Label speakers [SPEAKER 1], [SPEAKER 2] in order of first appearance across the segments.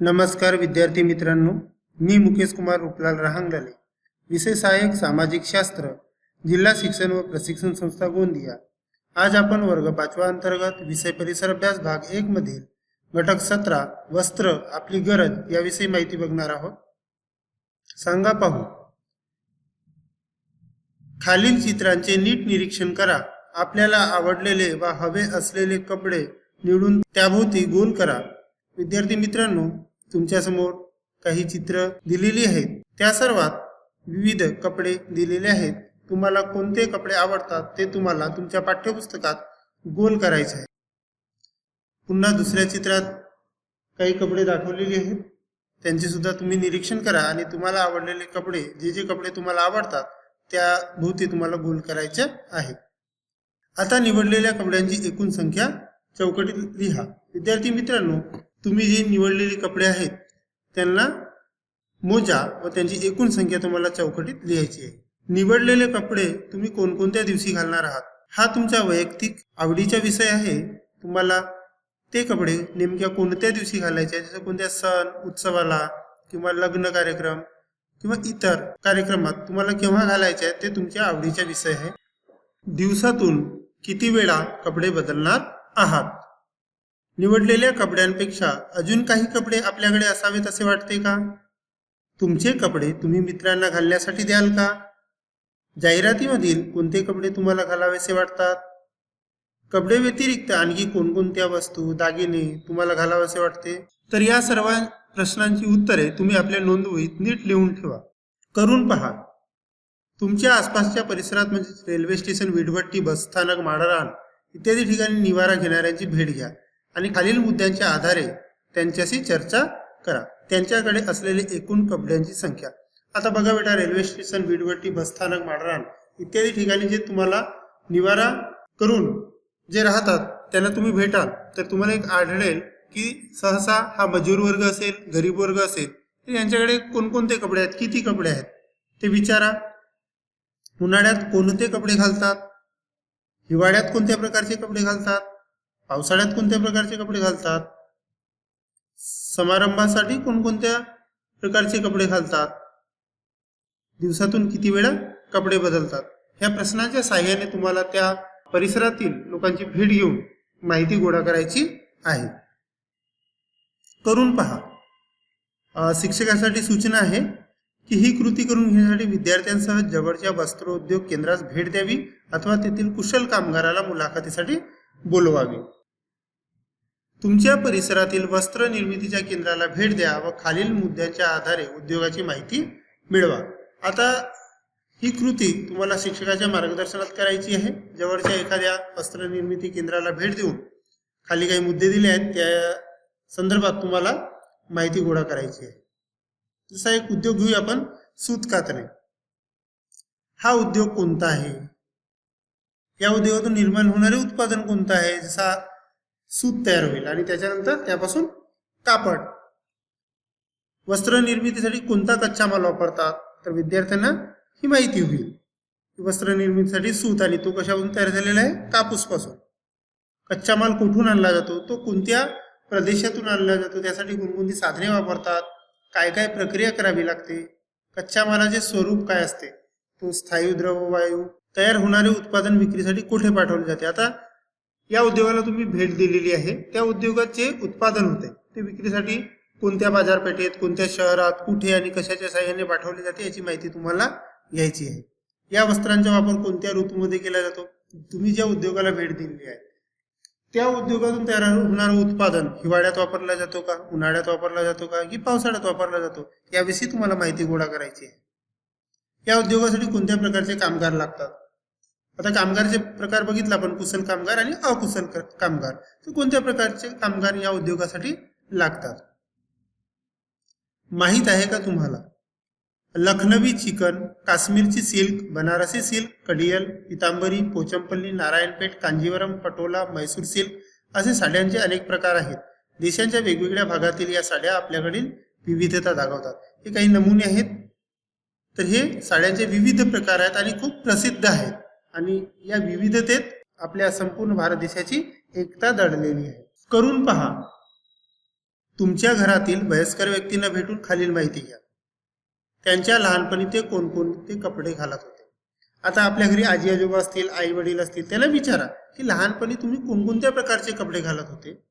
[SPEAKER 1] नमस्कार विद्यार्थी मित्रांनो मी मुकेश कुमार रुपलाल रहांगडले विषय सहाय्यक सामाजिक शास्त्र जिल्हा शिक्षण व प्रशिक्षण संस्था गोंदिया. आज आपण वर्ग पाचवा अंतर्गत विषय परिसर अभ्यास भाग एक मधील घटक सतरा वस्त्र आपली गरज याविषयी माहिती बघणार आहोत. सांगा पाहू. खालील चित्रांचे नीट निरीक्षण करा. आपल्याला आवडलेले वा हवे असलेले कपडे निवडून त्याभोवती गोल करा. विद्यार्थी मित्रांनो तुमच्यासमोर काही चित्र दिलेली आहेत. त्या सर्वात विविध कपडे दिलेले आहेत. तुम्हाला कोणते कपडे आवडतात ते तुम्हाला तुमच्या पाठ्यपुस्तकात गोल करायचे आहे. पुन्हा दुसऱ्या चित्रात काही कपडे दाखवलेले आहेत. त्यांचे सुद्धा तुम्ही निरीक्षण करा आणि तुम्हाला आवडलेले कपडे जे जे कपडे तुम्हाला आवडतात त्या भोवती तुम्हाला गोल करायचे आहे आता निवडलेल्या कपड्यांची एकूण संख्या चौकटीत लिहा. विद्यार्थी मित्रांनो तुम्ही जे निवडलेले कपडे आहेत त्यांना मोजा व त्यांची एकूण संख्या तुम्हाला चौकटीत लिहायची आहे. निवडलेले कपडे तुम्ही कोणकोणत्या दिवशी घालणार आहात हा तुमचा वैयक्तिक आवडीचा विषय आहे. तुम्हाला ते कपडे नेमक्या कोणत्या दिवशी घालायचे आहे जसं कोणत्या सण उत्सवाला किंवा लग्न कार्यक्रम किंवा इतर कार्यक्रमात तुम्हाला केव्हा घालायचे आहे ते तुमच्या आवडीचा विषय आहे. दिवसातून किती वेळा कपडे बदलणार आहात? निवडलेल्या कपड्यांपेक्षा अजून काही कपडे आपल्याकडे असावेत असे वाटते का? तुमचे कपडे तुम्ही मित्रांना घालण्यासाठी द्याल का? जाहिरातीमधील कोणते कपडे तुम्हाला घालावेसे वाटतात? कपडे व्यतिरिक्त आणखी कोणकोणत्या वस्तू दागिने तुम्हाला घालावेसे वाटते? तर या सर्व प्रश्नांची उत्तरे तुम्ही आपल्या नोंदवहीत नीट लिहून ठेवा. करून पहा. तुमच्या आसपासच्या परिसरात म्हणजे रेल्वे स्टेशन विडभट्टी बसस्थानक माळरान इत्यादी ठिकाणी निवारा घेणाऱ्यांची भेट घ्या. आणि खालील मुद्द्यांच्या आधारे त्यांच्याशी चर्चा करा. त्यांच्याकडे असलेली एकूण कपड्यांची संख्या. आता बघा बेटा रेल्वे स्टेशन बीडवट्टी बसस्थानक माडरान इत्यादी ठिकाणी जे तुम्हाला निवारा करून जे राहतात त्यांना तुम्ही भेटाल. तर तुम्हाला एक आढळेल की सहसा हा मजूर वर्ग असेल गरीब वर्ग असेल तर यांच्याकडे कोणकोणते कपडे आहेत किती कपडे आहेत? ते विचारा. उन्हाळ्यात कोणते कपडे घालतात? हिवाळ्यात कोणत्या प्रकारचे कपडे घालतात? पावसाळ्यात कोणत्या प्रकारचे कपडे घालतात? समारंभासाठी कोणकोणत्या प्रकारचे कपडे घालतात? दिवसातून किती वेळा कपडे बदलतात? ह्या प्रश्नाच्या साह्याने तुम्हाला त्या परिसरातील लोकांची भेट घेऊन माहिती गोळा करायची आहे. करून पहा. शिक्षकासाठी सूचना आहे की ही कृती करून घेण्यासाठी विद्यार्थ्यांसह जवळच्या वस्त्रोद्योग केंद्रास भेट द्यावी अथवा तेथील कुशल कामगाराला मुलाखतीसाठी बोलवावे. तुमच्या परिसरातील वस्त्र निर्मितीच्या केंद्राला भेट द्या व खालील मुद्द्यांच्या आधारे उद्योगाची माहिती मिळवा. आता ही कृती तुम्हाला शिक्षकाच्या मार्गदर्शनात करायची आहे. जवळच्या एखाद्या वस्त्र निर्मिती केंद्राला भेट देऊन खाली काही मुद्दे दिले आहेत त्या संदर्भात तुम्हाला माहिती गोळा करायची आहे. जसा एक उद्योग घेऊया आपण सूत कातणे हा उद्योग कोणता आहे? या उद्योगातून निर्माण होणारे उत्पादन कोणतं आहे? जसा सूत तयार होईल आणि त्याच्यानंतर त्यापासून कापड. वस्त्र निर्मितीसाठी कोणता कच्चा माल वापरतात? तर विद्यार्थ्यांना ही माहिती होईल वस्त्र निर्मितीसाठी सूत आणि तो कशापासून तयार झालेला आहे? कापूसपासून कच्चा माल कुठून आणला जातो? तो कोणत्या प्रदेशातून आणला जातो? त्यासाठी कोणकोणती साधने वापरतात? काय काय प्रक्रिया करावी लागते? कच्च्या मालाचे स्वरूप काय असते? तो स्थायू द्रव वायू तयार होणारे उत्पादन विक्रीसाठी कुठे पाठवले जाते? आता या उद्योगाला तुम्ही भेट दिलेली आहे. त्या उद्योगाचे उत्पादन होते. ते विक्रीसाठी कोणत्या बाजारपेठेत कोणत्या शहरात कुठे आणि कशाच्या साह्याने पाठवले जाते याची माहिती तुम्हाला घ्यायची आहे. या वस्त्रांचा वापर कोणत्या ऋतूमध्ये केला जातो? तुम्ही ज्या उद्योगाला भेट दिलेली आहे त्या उद्योगातून तयार होणारं उत्पादन हिवाळ्यात वापरला जातो का? उन्हाळ्यात वापरला जातो का? की पावसाळ्यात वापरला जातो? याविषयी तुम्हाला माहिती गोळा करायची आहे. या उद्योगासाठी कोणत्या प्रकारचे कामगार लागतात? आता कामगारचे प्रकार बघितला आपण कुशल कामगार आणि अकुशल कामगार. तर कोणत्या प्रकारचे कामगार या उद्योगासाठी लागतात? माहीत आहे का तुम्हाला? लखनवी चिकन काश्मीरची सिल्क बनारसी सिल्क कडियल पितांबरी पोचमपल्ली नारायणपेठ कांजीवरम पटोला मैसूर सिल्क असे साड्यांचे अनेक प्रकार आहेत. देशांच्या वेगवेगळ्या भागातील या साड्या आपल्याकडील विविधता दाखवतात. हे काही नमुने आहेत? तर हे साड्यांचे विविध प्रकार आहेत आणि खूप प्रसिद्ध आहेत. आणि या विविधतेत आपल्या संपूर्ण भारत देशाची एकता दडलेली आहे. करून पहा. तुमच्या घरातील वयस्कर व्यक्तींना भेटून खालील माहिती घ्या. त्यांच्या लहानपणी ते कोणकोणते कपडे घालत होते. आता आपल्या घरी आजी आजोबा असतील आई वडील असतील त्याला विचारा की लहानपणी तुम्ही कोणकोणत्या प्रकारचे कपडे घालत होते?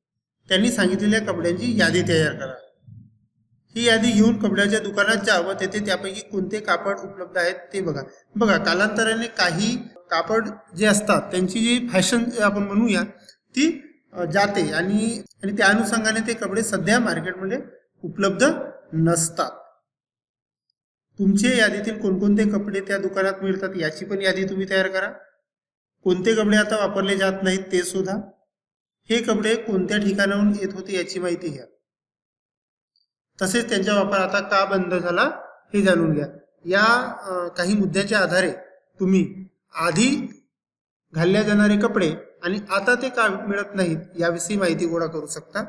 [SPEAKER 1] त्यांनी सांगितलेल्या कपड्यांची यादी तयार करा. ही यादी घेऊन कपड्याच्या दुकानात जा व तेथे त्यापैकी कोणते कापड उपलब्ध आहेत ते बघा. बघा कालांतराने काही कापड जे असतात त्यांची जी फॅशन आपण म्हणूया ती जाते. आणि आणि त्या अनुषंगाने ते कपडे सध्या मार्केटमध्ये उपलब्ध नसतात. तुमचे यादीतील कोणकोणते कपडे त्या दुकानात मिळतात याची पण यादी तुम्ही तयार करा. कोणते कपडे आता वापरले जात नाहीत ते सुद्धा. हे कपडे कोणत्या ठिकाणाहून येत होते याची माहिती घ्या. तसेच त्यांचा वापर आता का बंद झाला हे जाणून घ्या. या काही मुद्द्याच्या आधारे तुम्ही आधी घालल्या जाणारे कपडे आणि आता ते का मिळत नाहीत याविषयी माहिती गोळा करू शकता?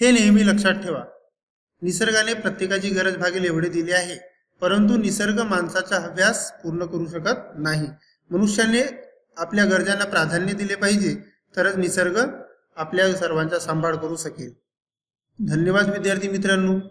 [SPEAKER 1] हे नेहमी लक्षात ठेवा. निसर्गाने प्रत्येकाची गरज भागेल एवढे दिले आहे परंतु निसर्ग माणसाचा हव्यास पूर्ण करू शकत नाही. मनुष्याने आपल्या गरजांना प्राधान्य दिले पाहिजे तरच निसर्ग आपल्या सर्वांचा सांभाळ करू शकेल. धन्यवाद विद्यार्थी मित्रांनो.